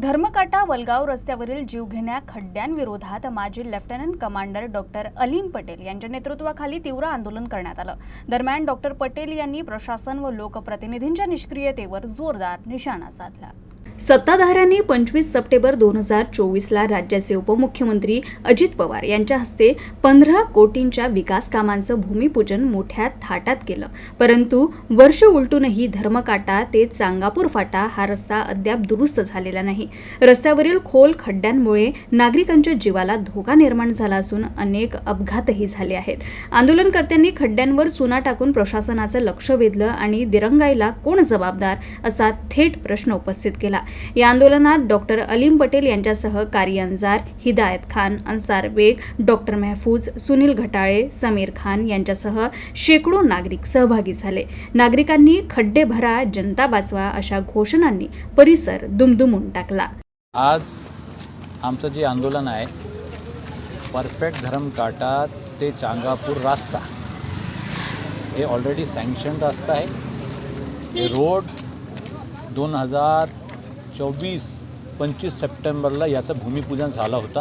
धर्मकाटा वलगाव रस्त्यावरील जीवघेण्या खड्ड्यांविरोधात माजी lieutenant commander doctor Aleem Patel यांच्या नेतृत्वाखाली तीव्र आंदोलन करण्यात आलं. दरम्यान डॉक्टर पटेल यांनी प्रशासन व लोकप्रतिनिधींच्या निष्क्रियतेवर जोरदार निशाणा साधला. सत्ताधाऱ्यांनी पंचवीस सप्टेंबर दोन हजार चोवीसला राज्याचे उपमुख्यमंत्री अजित पवार यांच्या हस्ते पंधरा कोटींच्या विकास कामांचं भूमिपूजन मोठ्या थाटात केलं. परंतु वर्ष उलटूनही धर्मकाटा ते चांगापूर फाटा हा रस्ता अद्याप दुरुस्त झालेला नाही. रस्त्यावरील खोल खड्ड्यांमुळे नागरिकांच्या जीवाला धोका निर्माण झाला असून अनेक अपघातही झाले आहेत. आंदोलनकर्त्यांनी खड्ड्यांवर चुना टाकून प्रशासनाचं लक्ष वेधलं आणि दिरंगाईला कोण जबाबदार असा थेट प्रश्न उपस्थित केला. या आंदोलनात डॉक्टर अलीम पटेल यांच्यासह कारी अंजार हिदायत खान अन्सार बेग डॉक्टर महफूज सुनील घटाळे समीर खान यांच्यासह शेकडो नागरिक सहभागी झाले. नागरिकांनी खड्डे भरा जनता वाचवा अशा घोषणांनी परिसर दुमदुमून टाकला. आज आमचं जे आंदोलन आहे परफेक्ट धरमकाटा ते चांगापूर रास्ता हे ऑलरेडी सँक्शन रस्ता आहे. हे रोड दोन हजार चोवीस पंचवीस सप्टेंबरला याचं भूमिपूजन झालं होता.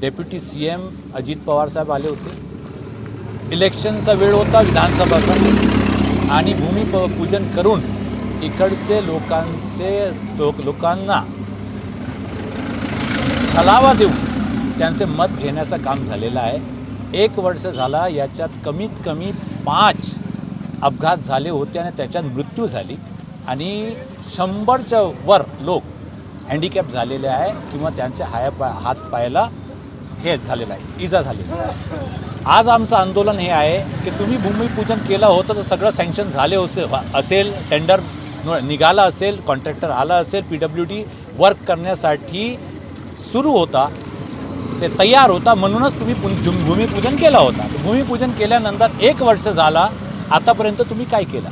Deputy C M Ajit Pawar साहेब आले होते. इलेक्शनचा वेळ होता विधानसभाचा. आणि भूमिपूजन करून इकडचे लोकांचे लोक लोकांना छलावा देऊन त्यांचे मत घेण्याचं काम झालेलं आहे. एक वर्ष झाला याच्यात कमीत कमी पाच अपघात झाले होते आणि त्याच्यात मृत्यू झाली. आणि शंभरच्या वर लोक हँडिकॅप झालेले आहे किंवा त्यांच्या हाया पा हात पायाला हे झालेलं आहे इजा झालेली आहे. आज आमचं आंदोलन हे आहे की तुम्ही भूमिपूजन केलं होतं तर सगळं सँक्शन झाले होते असेल टेंडर निघाला असेल कॉन्ट्रॅक्टर आला असेल पी डब्ल्यू डी वर्क करण्यासाठी सुरू होता ते तयार होता म्हणूनच तुम्ही भूमिपूजन केला होता. भूमिपूजन केल्यानंतर एक वर्ष झाला आतापर्यंत तुम्ही काय केलं?